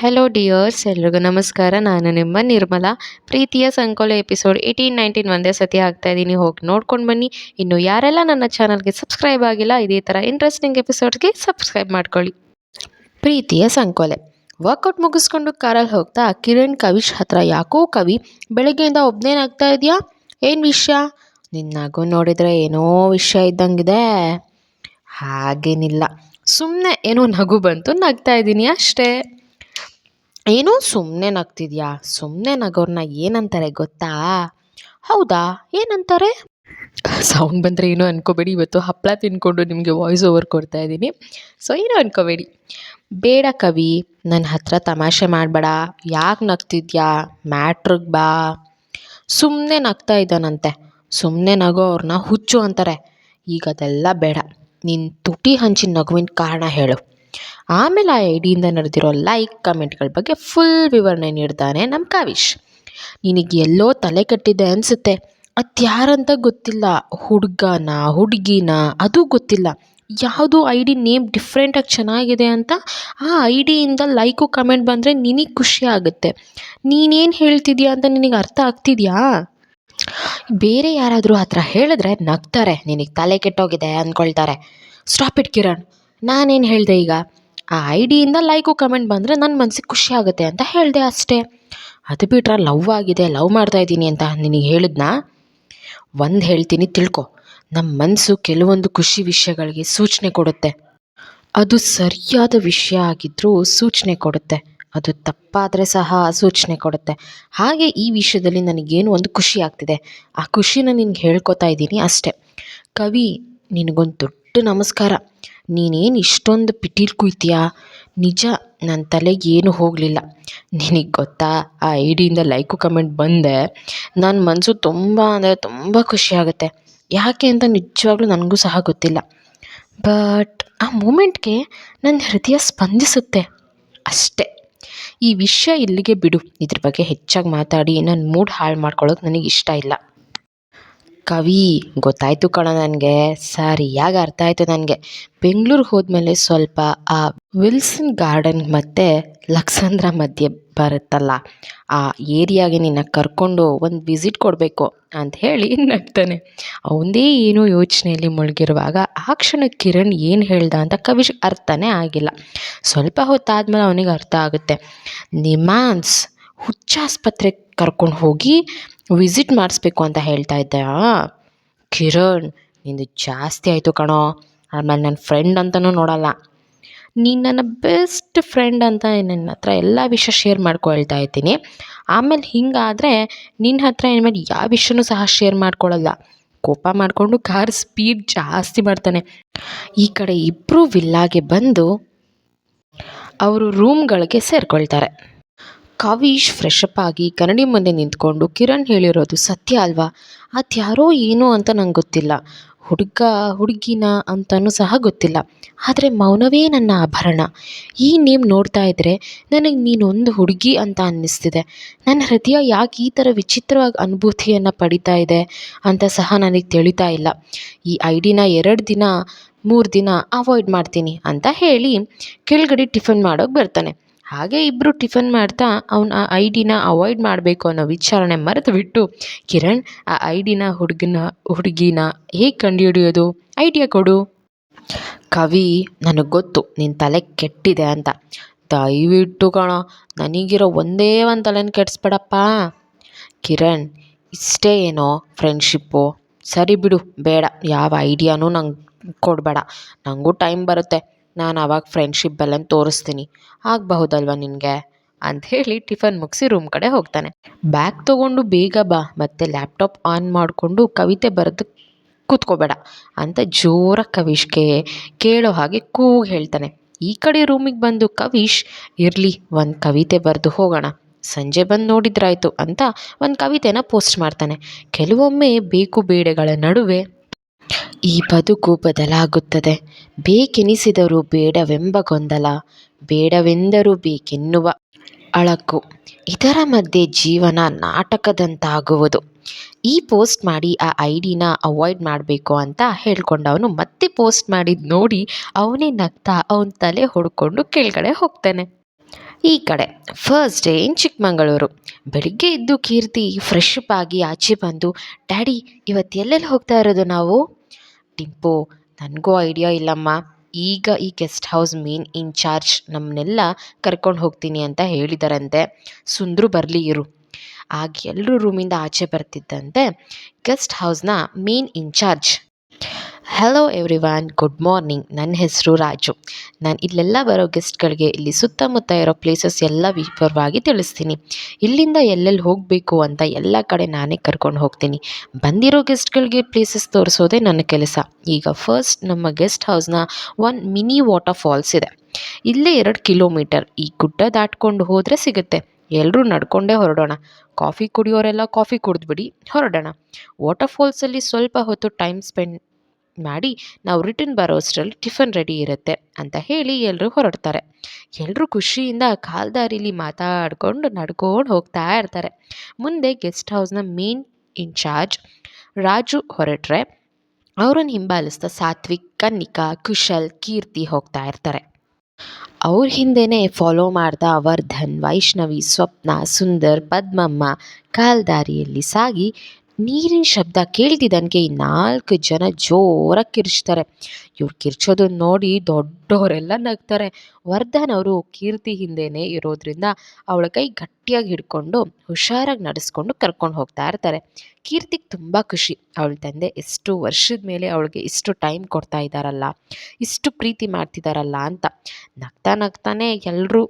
Hello dears ಎಲ್ರಿಗೂ ನಮಸ್ಕಾರ. ನಾನು ನಿಮ್ಮ ನಿರ್ಮಲಾ. ಪ್ರೀತಿಯ ಸಂಕೋಲೆ ಎಪಿಸೋಡ್ ಏಯ್ಟೀನ್ ನೈನ್ಟೀನ್ ಒಂದೇ ಸತಿ ಆಗ್ತಾ ಇದ್ದೀನಿ. ಹೋಗಿ ನೋಡ್ಕೊಂಡು ಬನ್ನಿ. ಇನ್ನು ಯಾರೆಲ್ಲ ನನ್ನ ಚಾನಲ್ಗೆ ಸಬ್ಸ್ಕ್ರೈಬ್ ಆಗಿಲ್ಲ, ಇದೇ ಥರ ಇಂಟ್ರೆಸ್ಟಿಂಗ್ ಎಪಿಸೋಡ್ಸ್ಗೆ ಸಬ್ಸ್ಕ್ರೈಬ್ ಮಾಡ್ಕೊಳ್ಳಿ. ಪ್ರೀತಿಯ ಸಂಕೋಲೆ. ವರ್ಕೌಟ್ ಮುಗಿಸ್ಕೊಂಡು ಕಾರಲ್ಲಿ ಹೋಗ್ತಾ ಕಿರಣ್, ಕವಿಶ್ ಹತ್ರ ಯಾಕೋ ಕವಿ ಬೆಳಗ್ಗೆಯಿಂದ ಒಬ್ಬನೇನಾಗ್ತಾ ಇದೆಯಾ? ಏನು ವಿಷಯ? ನಿನ್ನಾಗೂ ನೋಡಿದರೆ ಏನೋ ವಿಷಯ ಇದ್ದಂಗಿದೆ. ಹಾಗೇನಿಲ್ಲ. ಸುಮ್ಮನೆ ಏನೋ ನಗು ಬಂತು, ನಗ್ತಾ ಇದ್ದೀನಿ ಅಷ್ಟೇ. ಏನೋ ಸುಮ್ಮನೆ ನಗ್ತಿದ್ಯಾ? ಸುಮ್ಮನೆ ನಗೋರ್ನ ಏನಂತಾರೆ ಗೊತ್ತಾ? ಹೌದಾ? ಏನಂತಾರೆ? ಸೌಂಡ್ ಬಂದರೆ ಏನೋ ಅನ್ಕೋಬೇಡಿ. ಇವತ್ತು ಹಪ್ಪಳ ತಿನ್ಕೊಂಡು ನಿಮಗೆ ವಾಯ್ಸ್ ಓವರ್ ಕೊಡ್ತಾ ಇದ್ದೀನಿ. ಸೊ ಏನೋ ಅನ್ಕೋಬೇಡಿ. ಬೇಡ ಕವಿ ನನ್ನ ಹತ್ರ ತಮಾಷೆ ಮಾಡಬೇಡ. ಯಾಕೆ ನಗ್ತಿದ್ಯಾ? ಮ್ಯಾಟ್ರಿಗೆ ಬಾ. ಸುಮ್ಮನೆ ನಗ್ತಾ ಇದ್ದಾನಂತೆ. ಸುಮ್ಮನೆ ನಗೋ ಅವ್ರನ್ನ ಹುಚ್ಚು ಅಂತಾರೆ. ಈಗ ಅದೆಲ್ಲ ಬೇಡ. ನಿನ್ನ ತುಟಿ ಹಂಚಿನ ನಗುವಿನ ಕಾರಣ ಹೇಳು. ಆಮೇಲೆ ಆ ಐಡಿಯಿಂದ ನಡೆದಿರೋ ಲೈಕ್ ಕಮೆಂಟ್ಗಳ ಬಗ್ಗೆ ಫುಲ್ ವಿವರಣೆ ನೀಡ್ತಾನೆ ನಮ್ಮ ಕಾವಿಶ್. ನಿನಗೆ ಎಲ್ಲೋ ತಲೆ ಕಟ್ಟಿದೆ ಅನಿಸುತ್ತೆ. ಅದ್ಯಾರಂತ ಗೊತ್ತಿಲ್ಲ. ಹುಡುಗನ, ಹುಡುಗಿನ, ಅದು ಗೊತ್ತಿಲ್ಲ. ಯಾವುದು ಐ ಡಿ ನೇಮ್ ಡಿಫ್ರೆಂಟಾಗಿ ಚೆನ್ನಾಗಿದೆ ಅಂತ ಆ ಐ ಡಿಯಿಂದ ಲೈಕು ಕಮೆಂಟ್ ಬಂದರೆ ನಿನಗೆ ಖುಷಿ ಆಗುತ್ತೆ. ನೀನೇನು ಹೇಳ್ತಿದ್ಯಾ ಅಂತ ನಿನಗೆ ಅರ್ಥ ಆಗ್ತಿದೆಯಾ? ಬೇರೆ ಯಾರಾದರೂ ಆ ಹೇಳಿದ್ರೆ ನಗ್ತಾರೆ. ನಿನಗೆ ತಲೆ ಕೆಟ್ಟೋಗಿದೆ ಅಂದ್ಕೊಳ್ತಾರೆ ಸ್ಟಾಪ್ ಇಟ್ ಕಿರಣ್. ನಾನೇನು ಹೇಳಿದೆ ಈಗ? ಆ ಐ ಡಿಯಿಂದ ಲೈಕು, ಕಮೆಂಟ್ ಬಂದರೆ ನನ್ನ ಮನಸ್ಸಿಗೆ ಖುಷಿ ಆಗುತ್ತೆ ಅಂತ ಹೇಳಿದೆ ಅಷ್ಟೇ. ಅದು ಬಿಟ್ರೆ ಲವ್ ಆಗಿದೆ, ಲವ್ ಮಾಡ್ತಾ ಇದ್ದೀನಿ ಅಂತ ನಿನಗೆ ಹೇಳಿದ್ನಾ? ಒಂದು ಹೇಳ್ತೀನಿ ತಿಳ್ಕೊ. ನಮ್ಮ ಮನಸ್ಸು ಕೆಲವೊಂದು ಖುಷಿ ವಿಷಯಗಳಿಗೆ ಸೂಚನೆ ಕೊಡುತ್ತೆ. ಅದು ಸರಿಯಾದ ವಿಷಯ ಆಗಿದ್ದರೂ ಸೂಚನೆ ಕೊಡುತ್ತೆ. ಅದು ತಪ್ಪಾದರೆ ಸಹ ಸೂಚನೆ ಕೊಡುತ್ತೆ. ಹಾಗೆ ಈ ವಿಷಯದಲ್ಲಿ ನನಗೇನು ಒಂದು ಖುಷಿ ಆಗ್ತಿದೆ. ಆ ಖುಷಿನ ನಿನಗೆ ಹೇಳ್ಕೊತಾ ಇದ್ದೀನಿ ಅಷ್ಟೆ. ಕವಿ, ನಿನಗೊಂದು ದೊಡ್ಡ ನಮಸ್ಕಾರ. ನೀನೇನು ಇಷ್ಟೊಂದು ಪಿಟೀಲು ಕುಯ್ತೀಯಾ? ನಿಜ ನನ್ನ ತಲೆಗೆ ಏನು ಹೋಗಲಿಲ್ಲ. ನಿನಗೆ ಗೊತ್ತಾ, ಆ ಐ ಡಿಯಿಂದ ಲೈಕು ಕಮೆಂಟ್ ಬಂದೆ. ನನ್ನ ಮನಸ್ಸು ತುಂಬ ಅಂದರೆ ತುಂಬ ಖುಷಿಯಾಗುತ್ತೆ ಯಾಕೆ ಅಂತ ನಿಜವಾಗ್ಲೂ ನನಗೂ ಸಹ ಗೊತ್ತಿಲ್ಲ. ಬಟ್ ಆ ಮೂಮೆಂಟ್ಗೆ ನನ್ನ ಹೃದಯ ಸ್ಪಂದಿಸುತ್ತೆ. ಅಷ್ಟೇ. ಈ ವಿಷಯ ಇಲ್ಲಿಗೆ ಬಿಡು. ಇದ್ರ ಬಗ್ಗೆ ಹೆಚ್ಚಾಗಿ ಮಾತಾಡಿ ನನ್ನ ಮೂಡ್ ಹಾಳು ಮಾಡ್ಕೊಳ್ಳೋಕೆ ನನಗೆ ಇಷ್ಟ ಇಲ್ಲ. ಕವಿ, ಗೊತ್ತಾಯಿತು ಕಣ ನನಗೆ. ಸರಿಯಾಗಿ ಅರ್ಥ ಆಯಿತು ನನಗೆ. ಬೆಂಗ್ಳೂರಿಗೆ ಹೋದ್ಮೇಲೆ ಸ್ವಲ್ಪ ಆ ವಿಲ್ಸನ್ ಗಾರ್ಡನ್ ಮತ್ತು ಲಕ್ಸಂದ್ರ ಮಧ್ಯೆ ಬರುತ್ತಲ್ಲ, ಆ ಏರಿಯಾಗೆ ನಿನ್ನ ಕರ್ಕೊಂಡು ಒಂದು ವಿಸಿಟ್ ಕೊಡಬೇಕು ಅಂತ ಹೇಳಿ ನಗ್ತಾನೆ. ಅವಂದೇ ಏನೋ ಯೋಚನೆಯಲ್ಲಿ ಮುಳುಗಿರುವಾಗ, ಆ ಕ್ಷಣ ಕಿರಣ್ ಏನು ಹೇಳ್ದ ಅಂತ ಕವಿಶ್ ಅರ್ಥನೇ ಆಗಿಲ್ಲ. ಸ್ವಲ್ಪ ಹೊತ್ತಾದ್ಮೇಲೆ ಅವನಿಗೆ ಅರ್ಥ ಆಗುತ್ತೆ. ನಿಮಾನ್ಸ್ ಹುಚ್ಚಾಸ್ಪತ್ರೆಗೆ ಕರ್ಕೊಂಡು ಹೋಗಿ ವಿಸಿಟ್ ಮಾಡಿಸ್ಬೇಕು ಅಂತ ಹೇಳ್ತಾ ಇದ್ದೆ. ಕಿರಣ್, ನಿಂದು ಜಾಸ್ತಿ ಆಯಿತು ಕಣೋ. ಆಮೇಲೆ ನನ್ನ ಫ್ರೆಂಡ್ ಅಂತಲೂ ನೋಡಲ್ಲ. ನೀನು ನನ್ನ ಬೆಸ್ಟ್ ಫ್ರೆಂಡ್ ಅಂತ ನನ್ನ ಹತ್ರ ಎಲ್ಲ ವಿಷಯ ಶೇರ್ ಮಾಡ್ಕೊಳ್ತಾ ಇದ್ದೀನಿ. ಆಮೇಲೆ ಹಿಂಗಾದರೆ ನಿನ್ನ ಹತ್ರ ಇನ್ಮೇಲೆ ಯಾವ ವಿಷಯನೂ ಸಹ ಶೇರ್ ಮಾಡ್ಕೊಳ್ಳಲ್ಲ ಕೋಪ ಮಾಡಿಕೊಂಡು ಕಾರ್ ಸ್ಪೀಡ್ ಜಾಸ್ತಿ ಮಾಡ್ತಾನೆ. ಈ ಕಡೆ ಇಬ್ಬರು ವಿಲ್ಲಾಗೆ ಬಂದು ಅವರು ರೂಮ್ಗಳಿಗೆ ಸೇರ್ಕೊಳ್ತಾರೆ. ಕವೀಶ್ ಫ್ರೆಶ್ ಅಪ್ ಆಗಿ ಕನ್ನಡಿ ಮುಂದೆ ನಿಂತ್ಕೊಂಡು ಕಿರಣ್ ಹೇಳಿರೋದು ಸತ್ಯ ಅಲ್ವಾ? ಅದ್ಯಾರೋ ಏನೋ ಅಂತ ನಂಗೆ ಗೊತ್ತಿಲ್ಲ. ಹುಡುಗ, ಹುಡುಗಿನ ಅಂತಲೂ ಸಹ ಗೊತ್ತಿಲ್ಲ. ಆದರೆ ಮೌನವೇ ನನ್ನ ಆಭರಣ. ಈ ನೇಮ್ ನೋಡ್ತಾ ಇದ್ದರೆ ನನಗೆ ನೀನೊಂದು ಹುಡುಗಿ ಅಂತ ಅನ್ನಿಸ್ತಿದೆ. ನನ್ನ ಹೃದಯ ಯಾಕೆ ಈ ಥರ ವಿಚಿತ್ರವಾಗಿ ಅನುಭೂತಿಯನ್ನು ಪಡಿತಾ ಇದೆ ಅಂತ ಸಹ ನನಗೆ ತಿಳಿತಾ ಇಲ್ಲ. ಈ ಐ ಡಿನ ಎರಡು ದಿನ, ಮೂರು ದಿನ ಅವಾಯ್ಡ್ ಮಾಡ್ತೀನಿ ಅಂತ ಹೇಳಿ ಕೆಳಗಡೆ ಟಿಫನ್ ಮಾಡೋಕೆ ಬರ್ತಾನೆ. ಹಾಗೆ ಇಬ್ಬರು ಟಿಫನ್ ಮಾಡ್ತಾ ಅವ್ನು ಆ ಐ ಡಿನ ಅವಾಯ್ಡ್ ಮಾಡಬೇಕು ಅನ್ನೋ ವಿಚಾರಣೆ ಮರೆತು ಬಿಟ್ಟು ಕಿರಣ್ ಆ ಐ ಡಿನ ಹುಡುಗನ, ಹುಡುಗಿನ ಹೇಗೆ ಕಂಡುಹಿಡಿಯೋದು? ಐಡಿಯಾ ಕೊಡು. ಕವಿ, ನನಗೆ ಗೊತ್ತು ನಿನ್ನ ತಲೆ ಕೆಟ್ಟಿದೆ ಅಂತ. ದಯವಿಟ್ಟು ಕಣ, ನನಗಿರೋ ಒಂದೇ ಒಂದು ತಲೆನ ಕೆಡಿಸ್ಬೇಡಪ್ಪ. ಕಿರಣ್, ಇಷ್ಟೇ ಏನೋ ಫ್ರೆಂಡ್ಶಿಪ್ಪು ಸರಿ ಬಿಡು, ಬೇಡ, ಯಾವ ಐಡಿಯಾನೂ ನಂಗೆ ಕೊಡಬೇಡ. ನನಗೂ ಟೈಮ್ ಬರುತ್ತೆ. ನಾನು ಆವಾಗ ಫ್ರೆಂಡ್ಶಿಪ್ ಬೆಲೆನ ತೋರಿಸ್ತೀನಿ. ಆಗಬಹುದಲ್ವ ನಿನಗೆ? ಅಂಥೇಳಿ ಟಿಫನ್ ಮುಗಿಸಿ ರೂಮ್ ಕಡೆ ಹೋಗ್ತಾನೆ. ಬ್ಯಾಗ್ ತೊಗೊಂಡು ಬೇಗ ಬಾ, ಮತ್ತು ಲ್ಯಾಪ್ಟಾಪ್ ಆನ್ ಮಾಡಿಕೊಂಡು ಕವಿತೆ ಬರೆದು ಕೂತ್ಕೋಬೇಡ ಅಂತ ಜೋರಾಗಿ ಕವಿಶ್ಗೆ ಕೇಳೋ ಹಾಗೆ ಕೂಗಿ ಹೇಳ್ತಾನೆ. ಈ ಕಡೆ ರೂಮಿಗೆ ಬಂದು ಕವಿಶ್ ಇರಲಿ, ಒಂದು ಕವಿತೆ ಬರೆದು ಹೋಗೋಣ. ಸಂಜೆ ಬಂದು ನೋಡಿದ್ರಾಯ್ತು ಅಂತ ಒಂದು ಕವಿತೆನ ಪೋಸ್ಟ್ ಮಾಡ್ತಾನೆ. ಕೆಲವೊಮ್ಮೆ ಬೇಕು ಬೇಡಗಳ ನಡುವೆ ಈ ಬದುಕು ಬದಲಾಗುತ್ತದೆ. ಬೇಕೆನಿಸಿದರೂ ಬೇಡವೆಂಬ ಗೊಂದಲ, ಬೇಡವೆಂದರೂ ಬೇಕೆನ್ನುವ ಅಳಕು. ಇದರ ಮಧ್ಯೆ ಜೀವನ ನಾಟಕದಂತಾಗುವುದು. ಈ ಪೋಸ್ಟ್ ಮಾಡಿ ಆ ಐಡಿನ ಡಿನ ಅವಾಯ್ಡ್ ಮಾಡಬೇಕು ಅಂತ ಹೇಳ್ಕೊಂಡವನು ಮತ್ತೆ ಪೋಸ್ಟ್ ಮಾಡಿದ್ದು ನೋಡಿ ಅವನೇ ನಗ್ತಾ ಅವನ ತಲೆ ಹೊಡ್ಕೊಂಡು ಕೆಳಗಡೆ ಹೋಗ್ತಾನೆ. ಈ ಕಡೆ, ಫಸ್ಟ್ ಡೇ ಇನ್ ಚಿಕ್ಕಮಗಳೂರು. ಬೆಳಿಗ್ಗೆ ಎದ್ದು ಕೀರ್ತಿ ಫ್ರೆಶ್ ಅಪ್ ಆಗಿ ಆಚೆ ಬಂದು, ಡ್ಯಾಡಿ ಇವತ್ತು ಎಲ್ಲೆಲ್ಲಿ ಹೋಗ್ತಾ ಇರೋದು ನಾವು? ಟಿಂಪು. ನನಗೂ ಐಡಿಯಾ ಇಲ್ಲಮ್ಮ. ಈಗ ಈ ಗೆಸ್ಟ್ ಹೌಸ್ ಮೇನ್ ಇನ್ಚಾರ್ಜ್ ನಮ್ಮನ್ನೆಲ್ಲ ಕರ್ಕೊಂಡು ಹೋಗ್ತೀನಿ ಅಂತ ಹೇಳಿದಾರಂತೆ. ಸುಂದ್ರು ಬರಲಿ ಇರು. ಆಗ ಎಲ್ಲರೂ ರೂಮಿಂದ ಆಚೆ ಬರ್ತಿದ್ದಂತೆ guest ಹೌಸ್ನ main incharge hello everyone good morning ನನ್ನ ಹೆಸರು ರಾಜು. ನಾನು ಇಲ್ಲೆಲ್ಲ ಬರೋ ಗೆಸ್ಟ್ಗಳಿಗೆ ಇಲ್ಲಿ ಸುತ್ತಮುತ್ತ ಇರೋ ಪ್ಲೇಸಸ್ ಎಲ್ಲ ವಿವರವಾಗಿ ತಿಳಿಸ್ತೀನಿ. ಇಲ್ಲಿಂದ ಎಲ್ಲೆಲ್ಲಿ ಹೋಗಬೇಕು ಅಂತ ಎಲ್ಲ ಕಡೆ ನಾನೇ ಕರ್ಕೊಂಡು ಹೋಗ್ತೀನಿ. ಬಂದಿರೋ ಗೆಸ್ಟ್ಗಳಿಗೆ ಪ್ಲೇಸಸ್ ತೋರಿಸೋದೇ ನನ್ನ ಕೆಲಸ. ಈಗ ಫಸ್ಟ್ ನಮ್ಮ ಗೆಸ್ಟ್ ಹೌಸ್ನ ಒಂದು ಮಿನಿ ವಾಟರ್ ಫಾಲ್ಸ್ ಇದೆ. ಇಲ್ಲೇ ಎರಡು ಕಿಲೋಮೀಟರ್ ಈ ಗುಡ್ಡ ದಾಟ್ಕೊಂಡು ಹೋದರೆ ಸಿಗುತ್ತೆ. ಎಲ್ಲರೂ ನಡ್ಕೊಂಡೇ ಹೊರಡೋಣ. ಕಾಫಿ ಕುಡಿಯೋರೆಲ್ಲ ಕಾಫಿ ಕುಡಿದ್ಬಿಡಿ, ಹೊರಡೋಣ. ವಾಟರ್ ಫಾಲ್ಸಲ್ಲಿ ಸ್ವಲ್ಪ ಹೊತ್ತು ಟೈಮ್ ಸ್ಪೆಂಡ್ ಮಾಡಿ ನಾವು ರಿಟರ್ನ್ ಬರೋ ಅಷ್ಟರಲ್ಲಿ ಟಿಫನ್ ರೆಡಿ ಇರುತ್ತೆ ಅಂತ ಹೇಳಿ ಎಲ್ಲರೂ ಹೊರಡ್ತಾರೆ. ಎಲ್ಲರೂ ಖುಷಿಯಿಂದ ಕಾಲ್ದಾರಿಲಿ ಮಾತಾಡ್ಕೊಂಡು ನಡ್ಕೊಂಡು ಹೋಗ್ತಾ ಇರ್ತಾರೆ. ಮುಂದೆ ಗೆಸ್ಟ್ ಹೌಸ್ನ ಮೇನ್ ಇನ್ಚಾರ್ಜ್ ರಾಜು ಹೊರಟ್ರೆ ಅವ್ರನ್ನ ಹಿಂಬಾಲಿಸ್ತಾ ಸಾತ್ವಿಕ್, ಕನ್ನಿಕಾ, ಕುಶಲ್, ಕೀರ್ತಿ ಹೋಗ್ತಾ ಇರ್ತಾರೆ. ಅವ್ರ ಹಿಂದೆನೇ ಫಾಲೋ ಮಾಡ್ತಾ ವರ್ಧನ್, ವೈಷ್ಣವಿ, ಸ್ವಪ್ನ, ಸುಂದರ್, ಪದ್ಮಮ್ಮ ಕಾಲ್ದಾರಿಯಲ್ಲಿ ಸಾಗಿ ನೀರಿನ ಶಬ್ದ ಕೇಳ್ತಿದ್ದಂಗೆ ಈ ನಾಲ್ಕು ಜನ ಜೋರಾಗಿ ಕಿರ್ಚ್ತಾರೆ. ಇವ್ರು ಕಿರ್ಚೋದನ್ನ ನೋಡಿ ದೊಡ್ಡವರೆಲ್ಲ ನಗ್ತಾರೆ. ವರ್ಧನ್ ಅವರು ಕೀರ್ತಿ ಹಿಂದೆನೇ ಇರೋದ್ರಿಂದ ಅವಳ ಕೈ ಗಟ್ಟಿಯಾಗಿ ಹಿಡ್ಕೊಂಡು ಹುಷಾರಾಗಿ ನಡೆಸ್ಕೊಂಡು ಕರ್ಕೊಂಡು ಹೋಗ್ತಾ ಇರ್ತಾರೆ. ಕೀರ್ತಿಗೆ ತುಂಬ ಖುಷಿ. ಅವಳ ತಂದೆ ಎಷ್ಟು ವರ್ಷದ ಮೇಲೆ ಅವಳಿಗೆ ಇಷ್ಟು ಟೈಮ್ ಕೊಡ್ತಾ ಇದ್ದಾರಲ್ಲ, ಇಷ್ಟು ಪ್ರೀತಿ ಮಾಡ್ತಿದ್ದಾರಲ್ಲ ಅಂತ ನಗ್ತಾ ನಗ್ತಾನೆ ಎಲ್ಲರೂ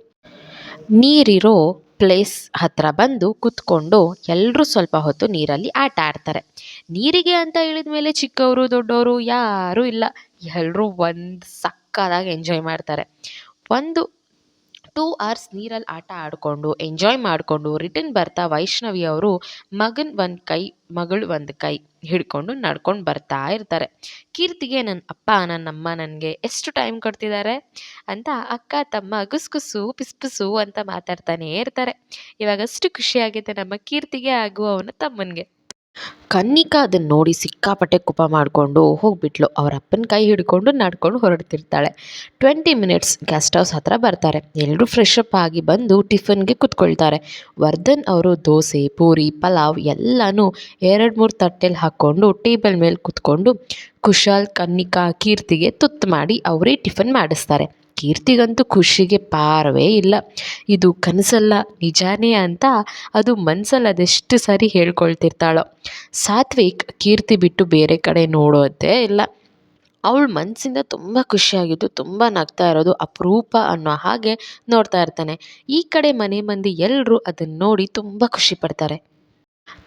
ನೀರಿರೋ ಪ್ಲೇಸ್ ಹತ್ರ ಬಂದು ಕುತ್ಕೊಂಡು ಎಲ್ಲರೂ ಸ್ವಲ್ಪ ಹೊತ್ತು ನೀರಲ್ಲಿ ಆಟ ಆಡ್ತಾರೆ. ನೀರಿಗೆ ಅಂತ ಹೇಳಿದ ಮೇಲೆ ಚಿಕ್ಕವರು ದೊಡ್ಡವರು ಯಾರೂ ಇಲ್ಲ. ಎಲ್ಲರೂ ಒಂದು ಸಕ್ಕದಾಗಿ ಎಂಜಾಯ್ ಮಾಡ್ತಾರೆ. ಒಂದು ಟೂ ಅವರ್ಸ್ ನೀರಲ್ಲಿ ಆಟ ಆಡಿಕೊಂಡು ಎಂಜಾಯ್ ಮಾಡಿಕೊಂಡು ರಿಟರ್ನ್ ಬರ್ತಾ ವೈಷ್ಣವಿ ಅವರು ಮಗನ ಒಂದು ಕೈ, ಮಗಳು ಒಂದು ಕೈ ಹಿಡ್ಕೊಂಡು ನಡ್ಕೊಂಡು ಬರ್ತಾ ಇರ್ತಾರೆ. ಕೀರ್ತಿಗೆ ನನ್ನ ಅಪ್ಪ ನನ್ನ ಅಮ್ಮ ನನಗೆ ಎಷ್ಟು ಟೈಮ್ ಕೊಡ್ತಿದ್ದಾರೆ ಅಂತ ಅಕ್ಕ, ತಮ್ಮ ಗುಸ್ಗುಸು ಪಿಸ್ಪುಸು ಅಂತ ಮಾತಾಡ್ತಾನೇ ಇರ್ತಾರೆ. ಇವಾಗ ಅಷ್ಟು ಖುಷಿಯಾಗಿದೆ ನಮ್ಮ ಕೀರ್ತಿಗೆ ಹಾಗೂ ಅವನ ತಮ್ಮನಿಗೆ. ಕನ್ನಿಕಾ ಅದನ್ನು ನೋಡಿ ಸಿಕ್ಕಾಪಟ್ಟೆ ಕುಪ ಮಾಡಿಕೊಂಡು ಹೋಗ್ಬಿಟ್ಲು. ಅವರ ಅಪ್ಪನ ಕೈ ಹಿಡ್ಕೊಂಡು ನಡ್ಕೊಂಡು ಹೊರಡ್ತಿರ್ತಾಳೆ. ಟ್ವೆಂಟಿ ಮಿನಿಟ್ಸ್ ಗೆಸ್ಟ್ ಹೌಸ್ ಹತ್ರ ಬರ್ತಾರೆ. ಎಲ್ಲರೂ ಫ್ರೆಶ್ ಅಪ್ ಆಗಿ ಬಂದು ಟಿಫನ್ಗೆ ಕುತ್ಕೊಳ್ತಾರೆ. ವರ್ಧನ್ ಅವರು ದೋಸೆ, ಪೂರಿ, ಪಲಾವ್ ಎಲ್ಲನೂ ಎರಡು ಮೂರು ತಟ್ಟೆಲಿ ಹಾಕ್ಕೊಂಡು ಟೇಬಲ್ ಮೇಲೆ ಕುತ್ಕೊಂಡು ಕುಶಾಲ್ ಕನ್ನಿಕಾ ಕೀರ್ತಿಗೆ ತುತ್ತು ಮಾಡಿ ಅವರೇ ಟಿಫನ್ ಮಾಡಿಸ್ತಾರೆ. ಕೀರ್ತಿಗಂತೂ ಖುಷಿಗೆ ಪಾರವೇ ಇಲ್ಲ. ಇದು ಕನಸಲ್ಲ, ನಿಜಾನೇ ಅಂತ ಅದು ಮನಸ್ಸಲ್ಲಿ ಅದೆಷ್ಟು ಸಾರಿ ಹೇಳ್ಕೊಳ್ತಿರ್ತಾಳೋ. ಸಾತ್ವಿಕ್ ಕೀರ್ತಿ ಬಿಟ್ಟು ಬೇರೆ ಕಡೆ ನೋಡೋದೇ ಇಲ್ಲ. ಅವಳು ಮನಸ್ಸಿಂದ ತುಂಬ ಖುಷಿಯಾಗಿದ್ದು ತುಂಬ ನಗ್ತಾ ಇರೋದು ಅಪರೂಪ ಅನ್ನೋ ಹಾಗೆ ನೋಡ್ತಾ ಇರ್ತಾನೆ. ಈ ಕಡೆ ಮನೆ ಮಂದಿ ಎಲ್ಲರೂ ಅದನ್ನು ನೋಡಿ ತುಂಬ ಖುಷಿ ಪಡ್ತಾರೆ.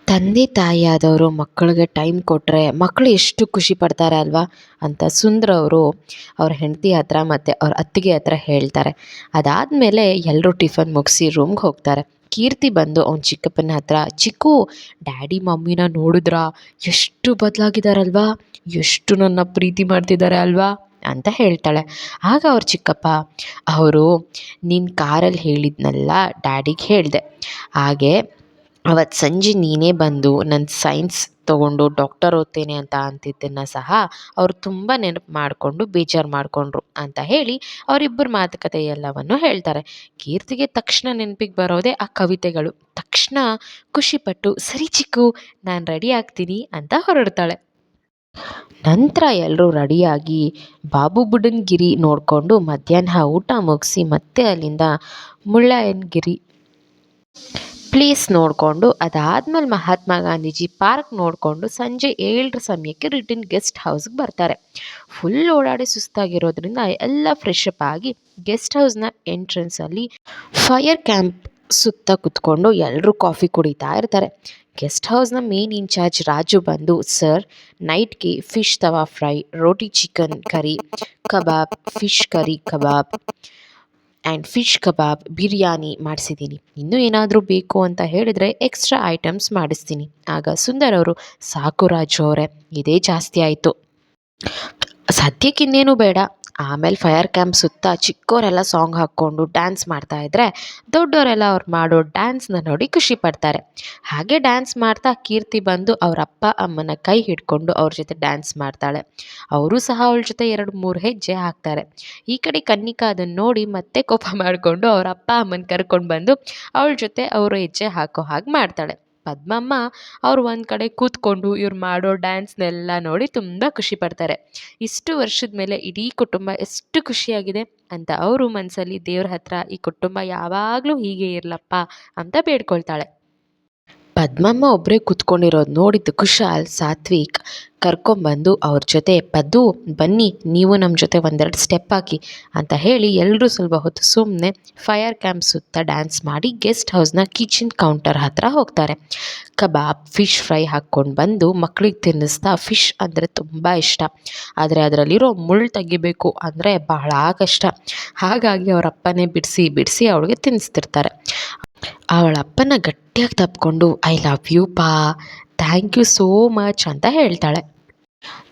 ತಂದೆ ತಾಯಿಯಾದವರು ಮಕ್ಕಳಿಗೆ ಟೈಮ್ ಕೊಟ್ಟರೆ ಮಕ್ಕಳು ಎಷ್ಟು ಖುಷಿ ಪಡ್ತಾರೆ ಅಲ್ವಾ ಅಂತ ಸುಂದ್ರ ಅವರು ಅವ್ರ ಹೆಂಡತಿ ಹತ್ರ ಮತ್ತು ಅವ್ರ ಅತ್ತಿಗೆ ಹತ್ರ ಹೇಳ್ತಾರೆ. ಅದಾದಮೇಲೆ ಎಲ್ಲರೂ ಟಿಫನ್ ಮುಗಿಸಿ ರೂಮ್ಗೆ ಹೋಗ್ತಾರೆ. ಕೀರ್ತಿ ಬಂದು ಅವ್ನ ಚಿಕ್ಕಪ್ಪನ ಹತ್ರ, ಚಿಕ್ಕು, ಡ್ಯಾಡಿ ಮಮ್ಮಿನ ನೋಡಿದ್ರಾ? ಎಷ್ಟು ಬದಲಾಗಿದ್ದಾರಲ್ವಾ ಎಷ್ಟು ನನ್ನ ಪ್ರೀತಿ ಮಾಡ್ತಿದ್ದಾರೆ ಅಲ್ವಾ? ಅಂತ ಹೇಳ್ತಾಳೆ. ಆಗ ಅವ್ರ ಚಿಕ್ಕಪ್ಪ, ಅವರು ನಿನ್ನ ಕಾರಲ್ಲಿ ಹೇಳಿದ್ನಲ್ಲ, ಡ್ಯಾಡಿಗೆ ಹೇಳಿದೆ. ಹಾಗೆ ಅವತ್ತು ಸಂಜೆ ನೀನೇ ಬಂದು ನನ್ನ ಸೈನ್ಸ್ ತಗೊಂಡು ಡಾಕ್ಟರ್ ಓದ್ತೇನೆ ಅಂತ ಅಂತಿದ್ದನ್ನು ಸಹ ಅವರು ತುಂಬ ನೆನಪು ಮಾಡಿಕೊಂಡು ಬೇಜಾರು ಮಾಡಿಕೊಂಡ್ರು ಅಂತ ಹೇಳಿ ಅವರಿಬ್ಬರ ಮಾತುಕತೆ ಎಲ್ಲವನ್ನು ಹೇಳ್ತಾರೆ. ಕೀರ್ತಿಗೆ ತಕ್ಷಣ ನೆನಪಿಗೆ ಬರೋದೇ ಆ ಕವಿತೆಗಳು. ತಕ್ಷಣ ಖುಷಿಪಟ್ಟು, ಸರಿ ಚಿಕ್ಕು, ನಾನು ರೆಡಿ ಆಗ್ತೀನಿ ಅಂತ ಹೊರಡ್ತಾಳೆ. ನಂತರ ಎಲ್ಲರೂ ರೆಡಿಯಾಗಿ ಬಾಬು ಬುಡನ್ಗಿರಿ ನೋಡಿಕೊಂಡು ಮಧ್ಯಾಹ್ನ ಊಟ ಮುಗಿಸಿ ಮತ್ತೆ ಅಲ್ಲಿಂದ ಮುಳ್ಳಯ್ಯನಗಿರಿ ಪ್ಲೇಸ್ ನೋಡಿಕೊಂಡು, ಅದಾದ್ಮೇಲೆ ಮಹಾತ್ಮ ಗಾಂಧೀಜಿ ಪಾರ್ಕ್ ನೋಡಿಕೊಂಡು ಸಂಜೆ ಏಳರ ಸಮಯಕ್ಕೆ ರಿಟರ್ನ್ ಗೆಸ್ಟ್ ಹೌಸ್ಗೆ ಬರ್ತಾರೆ. ಫುಲ್ ಓಡಾಡಿ ಸುಸ್ತಾಗಿರೋದ್ರಿಂದ ಎಲ್ಲ ಫ್ರೆಶ್ ಅಪ್ ಆಗಿ ಗೆಸ್ಟ್ ಹೌಸ್ನ ಎಂಟ್ರೆನ್ಸಲ್ಲಿ ಫೈರ್ ಕ್ಯಾಂಪ್ ಸುತ್ತ ಕುತ್ಕೊಂಡು ಎಲ್ಲರೂ ಕಾಫಿ ಕುಡಿತಾ ಇರ್ತಾರೆ. ಗೆಸ್ಟ್ ಹೌಸ್ನ ಮೇನ್ ಇನ್ಚಾರ್ಜ್ ರಾಜು ಬಂದು sir ನೈಟ್ಗೆ fish tawa fry roti chicken curry kebab fish curry kebab and fish kebab biryani ಮಾಡಿಸಿದ್ದೀನಿ. ಇನ್ನೂ ಏನಾದರೂ ಬೇಕು ಅಂತ ಹೇಳಿದರೆ ಎಕ್ಸ್ಟ್ರಾ ಐಟಮ್ಸ್ ಮಾಡಿಸ್ತೀನಿ. ಆಗ ಸುಂದರ್ ಅವರು, ಸಾಕು ರಾಜು ಅವರೇ, ಇದೇ ಜಾಸ್ತಿ ಆಯಿತು. ಸದ್ಯಕ್ಕೆ ಇನ್ನೇನು ಬೇಡ. ಆಮೇಲೆ ಫೈರ್ ಕ್ಯಾಂಪ್ ಸುತ್ತ ಚಿಕ್ಕವರೆಲ್ಲ ಸಾಂಗ್ ಹಾಕ್ಕೊಂಡು ಡ್ಯಾನ್ಸ್ ಮಾಡ್ತಾ ಇದ್ದರೆ ದೊಡ್ಡವರೆಲ್ಲ ಅವ್ರು ಮಾಡೋ ಡ್ಯಾನ್ಸ್ನ ನೋಡಿ ಖುಷಿ ಪಡ್ತಾರೆ. ಹಾಗೆ ಡ್ಯಾನ್ಸ್ ಮಾಡ್ತಾ ಕೀರ್ತಿ ಬಂದು ಅವ್ರ ಅಪ್ಪ, ಅಮ್ಮನ ಕೈ ಹಿಡ್ಕೊಂಡು ಅವ್ರ ಜೊತೆ ಡ್ಯಾನ್ಸ್ ಮಾಡ್ತಾಳೆ. ಅವರು ಸಹ ಅವಳ ಜೊತೆ ಎರಡು ಮೂರು ಹೆಜ್ಜೆ ಹಾಕ್ತಾರೆ. ಈ ಕಡೆ ಕನ್ನಿಕಾ ಅದನ್ನು ನೋಡಿ ಮತ್ತೆ ಕೋಪ ಮಾಡಿಕೊಂಡು ಅವ್ರ ಅಪ್ಪ, ಅಮ್ಮನ ಕರ್ಕೊಂಡು ಬಂದು ಅವಳ ಜೊತೆ ಅವರು ಹೆಜ್ಜೆ ಹಾಕೋ ಹಾಗೆ ಮಾಡ್ತಾಳೆ. ಪದ್ಮಮ್ಮ ಅವ್ರು ಒಂದು ಕಡೆ ಕೂತ್ಕೊಂಡು ಇವ್ರು ಮಾಡೋ ಡ್ಯಾನ್ಸ್ನೆಲ್ಲ ನೋಡಿ ತುಂಬ ಖುಷಿ ಪಡ್ತಾರೆ. ಇಷ್ಟು ವರ್ಷದ ಮೇಲೆ ಇಡೀ ಕುಟುಂಬ ಎಷ್ಟು ಖುಷಿಯಾಗಿದೆ ಅಂತ ಅವರು ಮನಸ್ಸಲ್ಲಿ ದೇವ್ರ ಹತ್ರ ಈ ಕುಟುಂಬ ಯಾವಾಗಲೂ ಹೀಗೆ ಇರಲಪ್ಪ ಅಂತ ಬೇಡ್ಕೊಳ್ತಾಳೆ. ಪದ್ಮಮ್ಮ ಒಬ್ಬರೇ ಕೂತ್ಕೊಂಡಿರೋದು ನೋಡಿದ್ದು ಕುಶಾಲ್, ಸಾತ್ವಿಕ್ ಕರ್ಕೊಂಬಂದು ಅವ್ರ ಜೊತೆ, ಪದ್ದು, ಬನ್ನಿ, ನೀವು ನಮ್ಮ ಜೊತೆ ಒಂದೆರಡು ಸ್ಟೆಪ್ ಹಾಕಿ ಅಂತ ಹೇಳಿ ಎಲ್ಲರೂ ಸ್ವಲ್ಪ ಹೊತ್ತು ಸುಮ್ಮನೆ ಫೈರ್ ಕ್ಯಾಂಪ್ ಸುತ್ತ ಡ್ಯಾನ್ಸ್ ಮಾಡಿ ಗೆಸ್ಟ್ ಹೌಸ್ನ ಕಿಚನ್ ಕೌಂಟರ್ ಹತ್ರ ಹೋಗ್ತಾರೆ. ಕಬಾಬ್ ಫಿಶ್ ಫ್ರೈ ಹಾಕ್ಕೊಂಡು ಬಂದು ಮಕ್ಕಳಿಗೆ ತಿನ್ನಿಸ್ತಾ ಫಿಶ್ ಅಂದರೆ ತುಂಬ ಇಷ್ಟ. ಆದರೆ ಅದರಲ್ಲಿರೋ ಮುಳ್ಳು ತೆಗಿಬೇಕು ಅಂದರೆ ಬಹಳ ಕಷ್ಟ. ಹಾಗಾಗಿ ಅವರಪ್ಪನೇ ಬಿಡಿಸಿ ಬಿಡಿಸಿ ಅವಳಿಗೆ ತಿನ್ನಿಸ್ತಿರ್ತಾರೆ ಅವಳ ಅಪ್ಪನ ಗಟ್ಟಿಯಾಗಿ ತಪ್ಪಿಕೊಂಡು ಐ ಲವ್ ಯು ಪಾ. ಥ್ಯಾಂಕ್ ಯು ಸೋ ಮಚ್ ಅಂತ ಹೇಳ್ತಾಳೆ.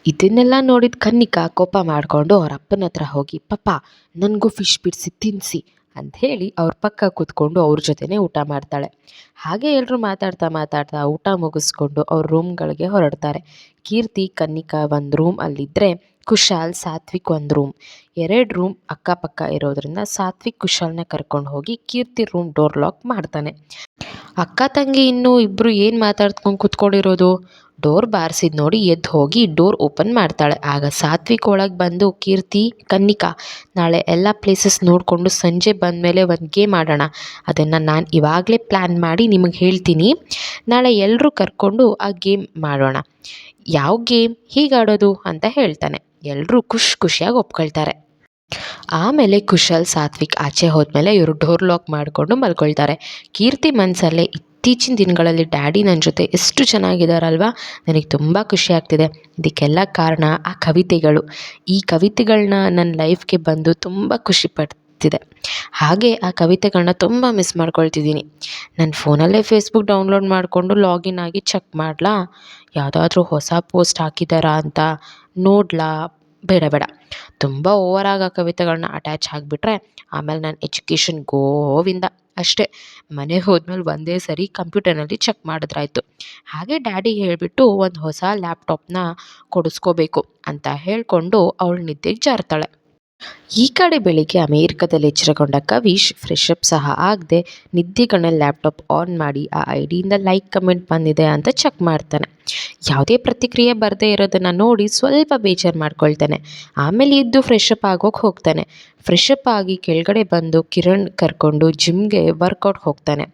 ಇದನ್ನೆಲ್ಲ ನೋಡಿದ ಕನ್ನಿಕಾ ಕೋಪ ಮಾಡಿಕೊಂಡು ಅವ್ರ ಅಪ್ಪನ ಹತ್ರ ಹೋಗಿ, ಪಪ್ಪ, ನನಗೂ ಫಿಶ್ ಬಿಡಿಸಿ ತಿನ್ನಿಸಿ ಅಂತ ಹೇಳಿ ಅವ್ರ ಪಕ್ಕ ಕೂತ್ಕೊಂಡು ಅವ್ರ ಜೊತೆನೇ ಊಟ ಮಾಡ್ತಾಳೆ. ಹಾಗೆ ಎಲ್ಲರೂ ಮಾತಾಡ್ತಾ ಮಾತಾಡ್ತಾ ಊಟ ಮುಗಿಸ್ಕೊಂಡು ಅವ್ರ ರೂಮ್ಗಳಿಗೆ ಹೊರಡ್ತಾರೆ. ಕೀರ್ತಿ, ಕನ್ನಿಕಾ ಒಂದು ರೂಮ್ ಅಲ್ಲಿದ್ದರೆ ಕುಶಾಲ್ ಸಾತ್ವಿಕ್ ಒಂದು ರೂಮ್ ಎರಡು ರೂಮ್ ಅಕ್ಕಪಕ್ಕ ಇರೋದ್ರಿಂದ ಸಾತ್ವಿಕ್ ಕುಶಾಲ್ನ ಕರ್ಕೊಂಡು ಹೋಗಿ ಕೀರ್ತಿ ರೂಮ್ ಡೋರ್ ಲಾಕ್ ಮಾಡ್ತಾನೆ. ಅಕ್ಕ ತಂಗಿ ಇನ್ನೂ ಇಬ್ಬರು ಏನು ಮಾತಾಡ್ಕೊಂಡು ಕೂತ್ಕೊಂಡಿರೋದು? ಡೋರ್ ಬಾರಿಸಿದ್ ನೋಡಿ ಎದ್ದು ಹೋಗಿ ಡೋರ್ ಓಪನ್ ಮಾಡ್ತಾಳೆ. ಆಗ ಸಾತ್ವಿಕ್ ಒಳಗೆ ಬಂದು, ಕೀರ್ತಿ, ಕನ್ನಿಕಾ, ನಾಳೆ ಎಲ್ಲ ಪ್ಲೇಸಸ್ ನೋಡಿಕೊಂಡು ಸಂಜೆ ಬಂದಮೇಲೆ ಒಂದು ಗೇಮ್ ಆಡೋಣ. ಅದನ್ನು ನಾನು ಇವಾಗಲೇ ಪ್ಲ್ಯಾನ್ ಮಾಡಿ ನಿಮಗೆ ಹೇಳ್ತೀನಿ. ನಾಳೆ ಎಲ್ಲರೂ ಕರ್ಕೊಂಡು ಆ ಗೇಮ್ ಮಾಡೋಣ. ಯಾವ ಗೇಮ್ ಆಡೋದು ಅಂತ ಹೇಳ್ತಾನೆ. ಎಲ್ಲರೂ ಖುಷಿ ಖುಷಿಯಾಗಿ ಒಪ್ಕೊಳ್ತಾರೆ. ಆಮೇಲೆ ಕುಶಲ್ ಸಾತ್ವಿಕ್ ಆಚೆ ಹೋದ್ಮೇಲೆ ಇವರು ಡೋರ್ ಲಾಕ್ ಮಾಡಿಕೊಂಡು ಮಲ್ಕೊಳ್ತಾರೆ. ಕೀರ್ತಿ ಮನಸ್ಸಲ್ಲೇ ಇತ್ತೀಚಿನ ದಿನಗಳಲ್ಲಿ ಡ್ಯಾಡಿ ನನ್ನ ಜೊತೆ ಎಷ್ಟು ಚೆನ್ನಾಗಿದ್ದಾರಲ್ವ ನನಗೆ ತುಂಬ ಖುಷಿ ಆಗ್ತಿದೆ. ಇದಕ್ಕೆಲ್ಲ ಕಾರಣ ಆ ಕವಿತೆಗಳು. ಈ ಕವಿತೆಗಳನ್ನ ನನ್ನ ಲೈಫ್ಗೆ ಬಂದು ತುಂಬ ಖುಷಿ ಪಡ್ತಿದೆ ಹಾಗೆ ಆ ಕವಿತೆಗಳನ್ನ ತುಂಬ ಮಿಸ್ ಮಾಡ್ಕೊಳ್ತಿದ್ದೀನಿ. ನನ್ನ ಫೋನಲ್ಲೇ ಫೇಸ್ಬುಕ್ ಡೌನ್ಲೋಡ್ ಮಾಡಿಕೊಂಡು ಲಾಗಿನ್ ಆಗಿ ಚೆಕ್ ಮಾಡಲಾ? ಯಾವುದಾದ್ರೂ ಹೊಸ ಪೋಸ್ಟ್ ಹಾಕಿದ್ದಾರಾ ಅಂತ ನೋಡಲಾ? ಬೇಡ ಬೇಡ. ತುಂಬ ಓವರಾಗಿ ಆ ಕವಿತೆಗಳನ್ನ ಅಟ್ಯಾಚ್ ಆಗಿಬಿಟ್ರೆ ಆಮೇಲೆ ನನ್ನ ಎಜುಕೇಷನ್ ಗೋವಿಂದ. ಅಷ್ಟೇ. ಮನೆಗೆ ಹೋದ್ಮೇಲೆ ಒಂದೇ ಸರಿ ಕಂಪ್ಯೂಟರ್ನಲ್ಲಿ ಚೆಕ್ ಮಾಡಿದ್ರಾಯ್ತು. ಹಾಗೆ ಡ್ಯಾಡಿ ಹೇಳಿಬಿಟ್ಟು ಒಂದು ಹೊಸ ಲ್ಯಾಪ್ಟಾಪ್ನ ಕೊಡಿಸ್ಕೋಬೇಕು ಅಂತ ಹೇಳಿಕೊಂಡು ಅವಳು ನಿದ್ದೆಗೆ ಜಾರ್ತಾಳೆ. ಈ ಕಡೆ ಬೆಳಿಗ್ಗೆ ಅಮೆರಿಕದಲ್ಲಿ ಎಚ್ಚರಗೊಂಡ ಕವೀಶ್ ಫ್ರೆಶ್ ಅಪ್ ಸಹ ಆಗದೆ ನಿದ್ದೆಗಣ್ಣಲ್ಲಿ ಲ್ಯಾಪ್ಟಾಪ್ ಆನ್ ಮಾಡಿ ಆ ಐ ಡಿಯಿಂದ ಲೈಕ್, ಕಮೆಂಟ್ ಬಂದಿದೆ ಅಂತ ಚೆಕ್ ಮಾಡ್ತಾನೆ. ಯಾವುದೇ ಪ್ರತಿಕ್ರಿಯೆ ಬರದೇ ಇರೋದನ್ನು ನೋಡಿ ಸ್ವಲ್ಪ ಬೇಜಾರು ಮಾಡ್ಕೊಳ್ತಾನೆ. ಆಮೇಲೆ ಇದ್ದು ಫ್ರೆಶಪ್ ಆಗೋಕೆ ಹೋಗ್ತಾನೆ. ಫ್ರೆಶಪ್ ಆಗಿ ಕೆಳಗಡೆ ಬಂದು ಕಿರಣ್ ಕರ್ಕೊಂಡು ಜಿಮ್ಗೆ ವರ್ಕೌಟ್ ಹೋಗ್ತಾನೆ.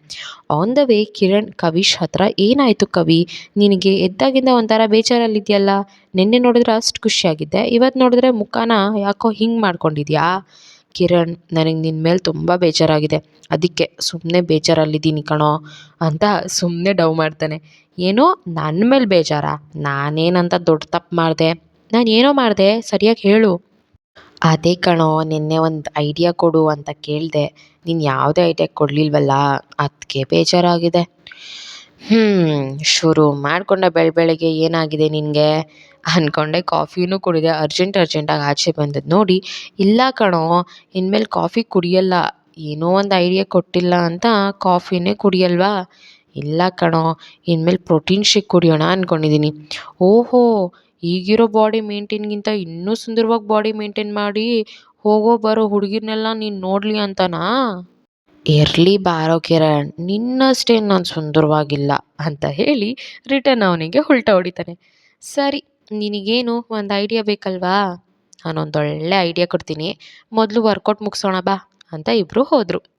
On the way Kiran, Kavish ಹತ್ರ ಏನಾಯಿತು ಕವಿ? ನಿನಗೆ ಎದ್ದಾಗಿಂದ ಒಂಥರ ಬೇಜಾರಲ್ಲಿದೆಯಲ್ಲ? ನಿನ್ನೆ ನೋಡಿದ್ರೆ ಅಷ್ಟು ಖುಷಿಯಾಗಿದ್ದೆ ಇವತ್ತು ನೋಡಿದ್ರೆ ಮುಖನ ಯಾಕೋ ಹಿಂಗೆ ಮಾಡ್ಕೊಂಡಿದ್ಯಾ ಕಿರಣ್, ನನಗೆ ನಿನ್ನ ಮೇಲೆ ತುಂಬ ಬೇಜಾರಾಗಿದೆ. ಅದಕ್ಕೆ ಸುಮ್ಮನೆ ಬೇಜಾರಲ್ಲಿದ್ದೀನಿ ಕಣೋ ಅಂತ ಸುಮ್ಮನೆ ಡವ್ ಮಾಡ್ತಾನೆ. ಏನೋ ನನ್ನ ಮೇಲೆ ಬೇಜಾರಾ? ನಾನೇನಂತ ದೊಡ್ಡ ತಪ್ಪು ಮಾಡಿದೆ? ನಾನು ಏನೋ ಮಾಡಿದೆ? ಸರಿಯಾಗಿ ಹೇಳು. ಅದೇ ಕಣೋ, ನಿನ್ನೆ ಒಂದು ಐಡಿಯಾ ಕೊಡು ಅಂತ ಕೇಳಿದೆ. ನೀನು ಯಾವುದೇ ಐಡಿಯಾ ಕೊಡಲಿಲ್ವಲ್ಲ? ಅದಕ್ಕೆ ಬೇಜಾರಾಗಿದೆ. ಹ್ಞೂ ಶುರು ಮಾಡಿಕೊಂಡೆ ಬೆಳಿ, ಬೆಳಗ್ಗೆ ಏನಾಗಿದೆ ನಿನಗೆ? ಅನ್ಕೊಂಡೆ ಕಾಫಿನೂ ಕುಡಿದೆ. ಅರ್ಜೆಂಟ್ ಅರ್ಜೆಂಟಾಗಿ ಆಚೆ ಬಂದದ್ದು. ನೋಡಿ, ಇಲ್ಲ ಕಣೋ, ಇನ್ಮೇಲೆ ಕಾಫಿ ಕುಡಿಯಲ್ಲ. ಏನೋ ಒಂದು ಐಡಿಯಾ ಕೊಟ್ಟಿಲ್ಲ ಅಂತ ಕಾಫಿನೇ ಕುಡಿಯಲ್ವಾ? ಇಲ್ಲ ಕಣೋ, ಇನ್ಮೇಲೆ ಪ್ರೋಟೀನ್ ಶೇಕ್ ಕುಡಿಯೋಣ ಅಂದ್ಕೊಂಡಿದ್ದೀನಿ ಓಹೋ, ಈಗಿರೋ ಬಾಡಿ ಮೇಂಟೈನ್ಗಿಂತ ಇನ್ನೂ ಸುಂದರವಾಗಿ ಬಾಡಿ ಮೇಂಟೈನ್ ಮಾಡಿ ಹೋಗೋ ಬರೋ ಹುಡುಗಿರನ್ನೆಲ್ಲ ನೀನು ನೋಡಲಿ ಅಂತನಾ? ಇರಲಿ ಬಾರೋ ಕಿರಣ್, ನಿನ್ನಷ್ಟೇನು ನಾನು ಸುಂದರವಾಗಿಲ್ಲ ಅಂತ ಹೇಳಿ ರಿಟರ್ನ್ ಅವನಿಗೆ ಉಲ್ಟ ಹೊಡಿತಾನೆ. ಸರಿ, ನಿನಗೇನು ಒಂದು ಐಡಿಯಾ ಬೇಕಲ್ವಾ? ನಾನೊಂದು ಒಳ್ಳೆ ಐಡಿಯಾ ಕೊಡ್ತೀನಿ. ಮೊದಲು ವರ್ಕೌಟ್ ಮುಗಿಸೋಣ ಬಾ ಅಂತ ಇಬ್ಬರು ಹೋದರು.